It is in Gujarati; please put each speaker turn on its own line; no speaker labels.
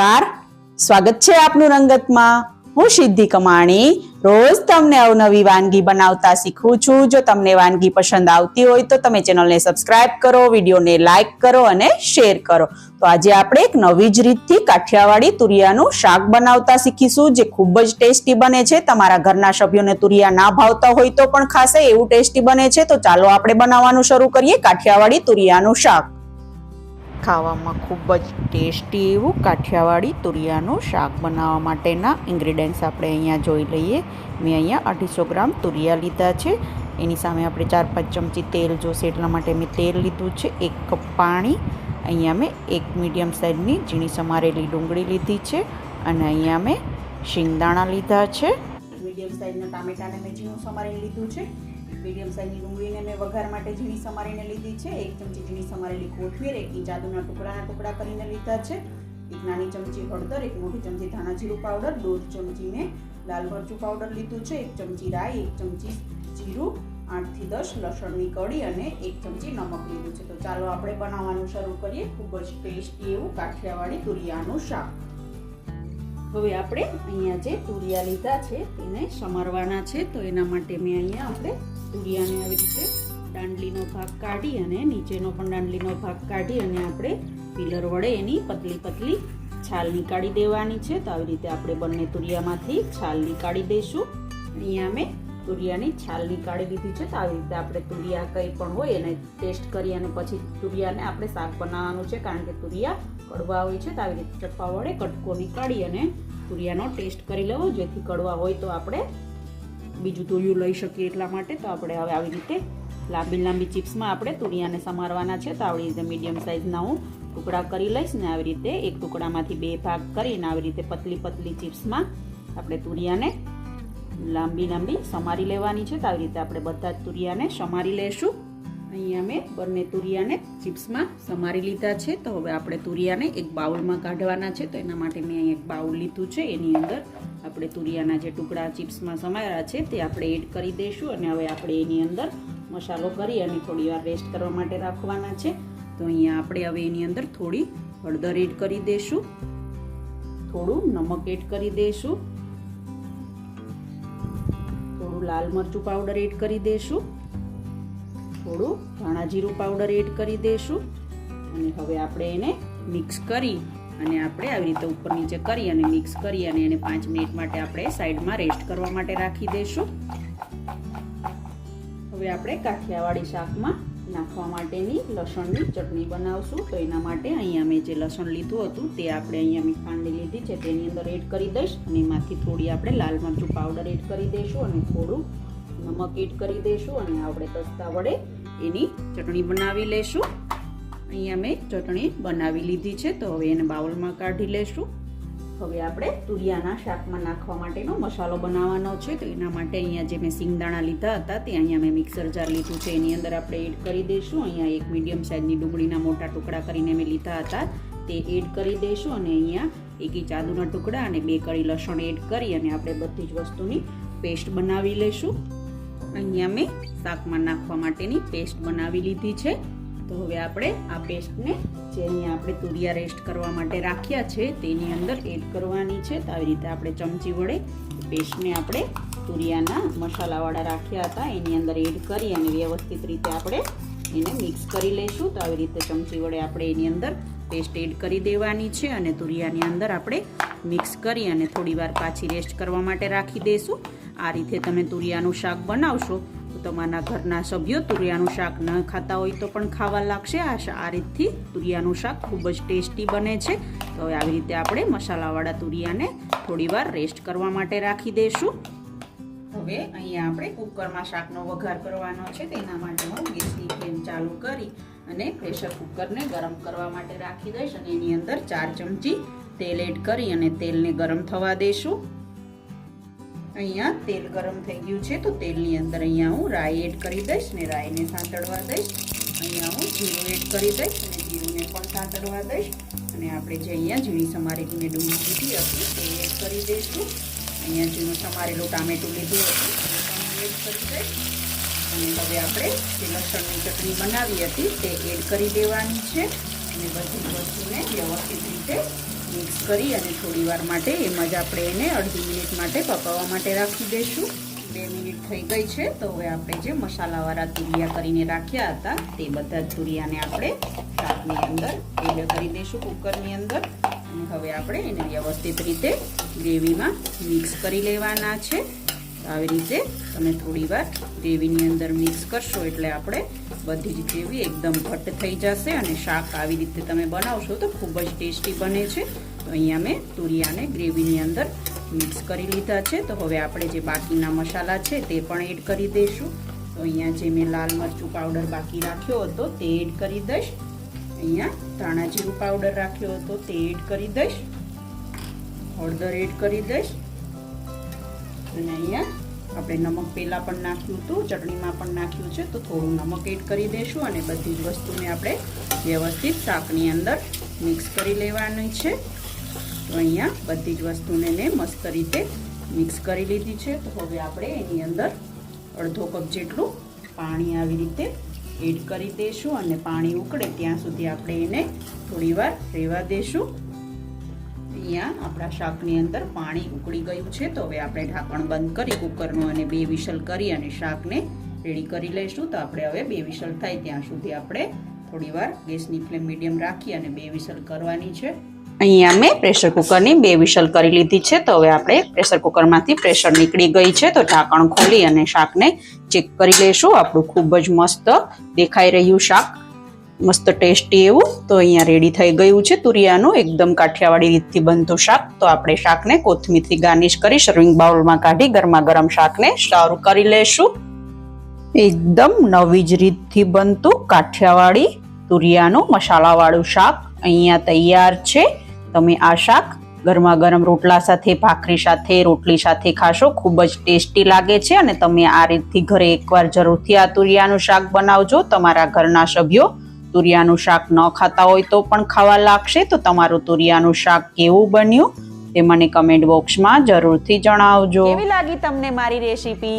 નમસ્કાર. સ્વાગત છે આપનું રંગતમાં. હું સિદ્ધિ કમાણી. રોજ તમને અવનવી વાનગી બનાવતા શીખું છું. જો તમને વાનગી પસંદ આવતી હોય તો તમે ચેનલને સબસ્ક્રાઇબ કરો, વિડીયોને લાઈક કરો અને શેર કરો. તો આજે આપણે એક નવી જ રીતથી કાઠિયાવાડી તુરિયાનું શાક બનાવતા શીખીશું, જે ખૂબ જ ટેસ્ટી બને છે. તમારા ઘરના સભ્યોને તુરિયા ના ભાવતા હોય તો પણ ખાસે એવું ટેસ્ટી બને છે. તો ચાલો આપણે બનાવવાનું શરૂ કરીએ કાઠિયાવાડી તુરિયાનું શાક. ખાવામાં ખૂબ જ ટેસ્ટી એવું કાઠિયાવાડી તુરિયાનું શાક બનાવવા માટેના ઇન્ગ્રીડિયન્ટ્સ આપણે અહીંયા જોઈ લઈએ. મેં અહીંયા અઢીસો ગ્રામ તુરિયા લીધા છે. એની સામે આપણે ચાર પાંચ ચમચી તેલ જોશે એટલા માટે મેં તેલ લીધું છે. એક કપ પાણી. અહીંયા મેં એક મીડિયમ સાઇઝની ઝીણી સમારેલી ડુંગળી લીધી છે અને અહીંયા મેં શિંગદાણા લીધા છે. મીડિયમ સાઇઝના ટામેટાને મેં ઝીણું સમારીને લીધું છે. મીડિયમ સાઇઝની ડુંગળીને મેં વઘાર માટે ઝીણી સમારીને લીધી છે. એક ચમચી ઝીણી સમારેલી કોથમીર, એક ઇંચ આદુના ટુકડાના ટુકડા કરીને લીધા છે. એક નાની ચમચી હળદર, એક મોટી ચમચી ધાણા જીરું પાવડર, દોઢ ચમચી મેં લાલ મરચું પાવડર લીધું છે, એક ચમચી રાઈ, એક ચમચી જીરું, આઠથી દસ લસણની કળી અને એક ચમચી નમક લીધું છે. તો ચાલો આપણે બનાવવાનું શરૂ કરીએ. ખૂબ જ ટેસ્ટી એવું કાઠિયાવાડી તુરિયાનું શાક. હવે આપણે અહીંયા જે તુરિયા લીધા છે, તેને સમારવાના છે. તો એના માટે મેં અહીંયા આપણે તુરિયાને આવી રીતે દાંડલીનો ભાગ કાઢી અને નીચેનો પણ દાંડલીનો ભાગ કાઢી અને આપણે પિલર વડે એની પતલી પતલી છાલ નીકાળી દેવાની છે. તો આવી રીતે આપણે બંને તુરિયામાંથી છાલ નીકાળી દઈશું. અહીંયા મેં તુરિયાની છાલ નીકાળી લીધી છે. તો આવી રીતે આપણે તુરિયા કંઈ પણ હોય એને ટેસ્ટ કરી અને પછી તુરિયાને આપણે શાક બનાવવાનું છે. કારણ કે તુરિયા કડવા હોય છે. તો આવી રીતે ચપ્પા વડે કટકો નીકાળી અને તુરિયાનો ટેસ્ટ કરી લેવો. જેથી કડવા હોય તો આપણે બીજું તુરિયું લઈ શકીએ એટલા માટે. તો આપણે હવે આવી રીતે લાંબી લાંબી ચિપ્સમાં આપણે તુરિયાને સમારવાના છે. તો આવી રીતે મીડિયમ સાઇઝના હું ટુકડા કરી લઈશ ને આવી રીતે એક ટુકડામાંથી બે ભાગ કરીને આવી રીતે પતલી પતલી ચિપ્સમાં આપણે તુરિયાને લાંબી લાંબી સમારી લેવાની છે. તો આવી રીતે આપણે બધા જ તુરિયાને સમારી લેશું. અહીંયા મેં બંને તુરિયાને ચિપ્સમાં સમારી લીધા છે. તો હવે આપણે તુરિયાને એક બાઉલમાં કાઢવાના છે. તો એના માટે મેં અહીં એક બાઉલ લીધું છે. એની અંદર આપણે તુરિયાના જે ટુકડા ચિપ્સમાં સમાયેલા છે તે આપણે એડ કરી દઈશું અને હવે આપણે એની અંદર મસાલો કરી અને થોડી વાર રેસ્ટ કરવા માટે રાખવાના છે. તો અહીંયા આપણે હવે એની અંદર થોડી હળદર એડ કરી દઈશું. થોડું નમક એડ કરી દઈશું. થોડું લાલ મરચું પાવડર એડ કરી દઈશું. થોડું ધાણા જીરું પાવડર એડ કરી દઈશું. અને હવે આપણે એને મિક્સ કરી અને આપણે આવી રીતે ઉપર નીચે કરી અને મિક્સ કરી અને એને પાંચ મિનિટ માટે આપણે સાઈડમાં રેસ્ટ કરવા માટે રાખી દઈશું. હવે આપણે કાઠિયાવાડી શાકમાં નાખવા માટેની લસણની ચટણી બનાવશું. તો એના માટે અહીંયા મેં જે લસણ લીધું હતું તે આપણે અહીંયા મેં ખાંડી લીધી છે, તેની અંદર એડ કરી દઈશ અને એમાંથી થોડી આપણે લાલ મરચું પાવડર એડ કરી દઈશું અને થોડું નમક એડ કરી દઈશું અને આપણે દસ્તા વડે એની ચટણી બનાવી લેશું અહીંયા મેં ચટણી બનાવી લીધી છે, તો હવે એને બાઉલમાં કાઢી લેશું. હવે આપણે તુરિયાના શાકમાં નાખવા માટેનો મસાલો બનાવવાનો છે, તો એના માટે અહીંયા જે મેં સિંગદાણા લીધા હતા, તે અહીંયા મેં મિક્સર જાર લીધું છે, એની અંદર આપણે એડ કરી દઈશું. અહીંયા એક મીડિયમ સાઇઝની ડુંગળીના મોટા ટુકડા કરીને મેં લીધા હતા, તે એડ કરી દઈશું અને અહીંયા એક ઇંચ આદુના ટુકડા અને બે કળી લસણ એડ કરી અને આપણે બધી જ વસ્તુની પેસ્ટ બનાવી લઈશું અહીંયા મેં શાકમાં નાખવા માટેની પેસ્ટ બનાવી લીધી છે. તો હવે આપણે આ પેસ્ટને જેની આપણે તુરિયા રેસ્ટ કરવા માટે રાખ્યા છે તેની અંદર એડ કરવાની છે તો આવી રીતે આપણે ચમચી વડે પેસ્ટને આપણે તુરિયાના મસાલાવાળા રાખ્યા હતા, એની અંદર એડ કરી અને વ્યવસ્થિત રીતે આપણે એને મિક્સ કરી લઈશું. તો આવી રીતે ચમચી વડે આપણે એની અંદર પેસ્ટ એડ કરી દેવાની છે અને તુરિયાની અંદર આપણે મિક્સ કરી અને થોડીવાર પાછી રેસ્ટ કરવા માટે રાખી દઈશું આ રીતે તમે તુરિયાનું શાક બનાવશો તમારા ઘરના સભ્યો તુરિયાનું શાક ન ખાતા હોય તો પણ ખાવા લાગશે. આ આ રીતથી તુરિયાનું શાક ખૂબ જ ટેસ્ટી બને છે. તો હવે આવી રીતે આપણે મસાલાવાળા તુરિયાને થોડીવાર રેસ્ટ કરવા માટે રાખી દઈશું હવે અહીંયા આપણે કુકરમાં શાકનો વઘાર કરવાનો છે. તેના માટે હું ગેસની ફ્લેમ ચાલુ કરી અને પ્રેશર કુકરને ગરમ કરવા માટે રાખી દઈશ અને એની અંદર ચાર ચમચી તેલ એડ કરી અને તેલને ગરમ થવા દઈશું અહીંયા તેલ ગરમ થઈ ગયું છે, તો તેલની અંદર અહીંયા હું રાઈ એડ કરી દઈશ ને રાઈને સાંતળવા દઈશ. અહીંયા હું જીરું એડ કરી દઈશ અને જીરુંને પણ સાંતળવા દઈશ. અને આપણે જે અહીંયા ઝીણી સમારેલીને ડુંગળી લીધી હતી તે એડ કરી દઈશું. અહીંયા ઝીણું સમારેલું ટામેટું લીધું હતું એડ કરી દઈશ. અને હવે આપણે જે લસણની ચટણી બનાવી હતી તે એડ કરી દેવાની છે. અને બધી વસ્તુને વ્યવસ્થિત રીતે મિક્સ કરી અને થોડીવાર માટે એમ જ આપણે એને અડધી મિનિટ માટે પકાવવા માટે રાખી દઈશું. બે મિનિટ થઈ ગઈ છે, તો હવે આપણે જે મસાલાવાળા તુરિયા કરીને રાખ્યા હતા, તે બધા તુરિયાને આપણે શાકની અંદર એડ કરી દઈશું, કુકરની અંદર. અને હવે આપણે એને વ્યવસ્થિત રીતે ગ્રેવીમાં મિક્સ કરી લેવાના છે. આવી રીતે તમે થોડીવાર ગ્રેવીની અંદર મિક્સ કરશો એટલે આપણે બધી જ ગ્રેવી એકદમ ઘટ્ટ થઈ જશે અને શાક આવી રીતે તમે બનાવશો તો ખૂબ જ ટેસ્ટી બને છે. તો અહીંયા મેં તુરિયાને ગ્રેવીની અંદર મિક્સ કરી લીધા છે. તો હવે આપણે જે બાકીના મસાલા છે તે પણ એડ કરી દઈશું. તો અહીંયા જે મેં લાલ મરચું પાવડર બાકી રાખ્યો હતો તે એડ કરી દઈશ. અહીંયા ધાણા જીરું પાવડર રાખ્યો હતો તે એડ કરી દઈશ. હળદર એડ કરી દઈશ. અને અહીંયા આપણે નમક પહેલાં પણ નાખ્યું હતું, ચટણીમાં પણ નાખ્યું છે, તો થોડું નમક એડ કરી દઈશું અને બધી જ વસ્તુને આપણે વ્યવસ્થિત શાકની અંદર મિક્સ કરી લેવાની છે. તો અહીંયા બધી જ વસ્તુને મેં મસ્ત રીતે મિક્સ કરી લીધી છે. તો હવે આપણે એની અંદર અડધો કપ જેટલું પાણી આવી રીતે એડ કરી દઈશું અને પાણી ઉકળે ત્યાં સુધી આપણે એને થોડીવાર રહેવા દઈશું. અહીંયા આપણા શાકની અંદર પાણી ઉકળી ગયું છે, તો હવે આપણે ઢાંકણ બંધ કરી કુકરનું અને બે વિશલ કરી અને શાકને રેડી કરી લઈશું. તો આપણે હવે બે વિશલ થાય ત્યાં સુધી આપણે થોડીવાર ગેસની ફ્લેમ મીડિયમ રાખી અને બે વિશલ કરવાની છે. અહીંયા મેં પ્રેશર કુકરની બે વિશલ કરી લીધી છે, તો હવે આપણે પ્રેશર કુકરમાંથી પ્રેશર નીકળી ગઈ છે, તો ઢાંકણ ખોલી અને શાકને ચેક કરી લઈશું. આપણું ખૂબ જ મસ્ત દેખાઈ રહ્યું શાક. મસ્ત ટેસ્ટી એવું. તો અહીંયા રેડી થઈ ગયું છે તુરિયાનું. એકદમ કાઠિયાવાડી રીતથી બનતું શાક. તો આપણે શાકને કોથમીરથી ગાર્નિશ કરી સર્વિંગ બાઉલમાં કાઢી ગરમા ગરમ શાકને સર્વ કરી લેશું. એકદમ નવી જ રીતથી બનતું કાઠિયાવાડી તુરિયાનું મસાલાવાળું શાક અહીંયા તૈયાર છે. તમે આ શાક ગરમા ગરમ રોટલા સાથે, ભાખરી સાથે, રોટલી સાથે ખાશો. ખૂબ જ ટેસ્ટી લાગે છે અને તમે આ રીતથી ઘરે એકવાર જરૂરથી આ તુરિયાનું શાક બનાવજો. તમારા ઘરના સભ્યો તુરિયાનું શાક ન ખાતા હોય તો પણ ખાવા લાગશે. તો તમારું તુરિયાનું શાક કેવું બન્યું તે મને કમેન્ટ બોક્સમાં જરૂરથી જણાવજો. કેવી લાગી તમને મારી રેસીપી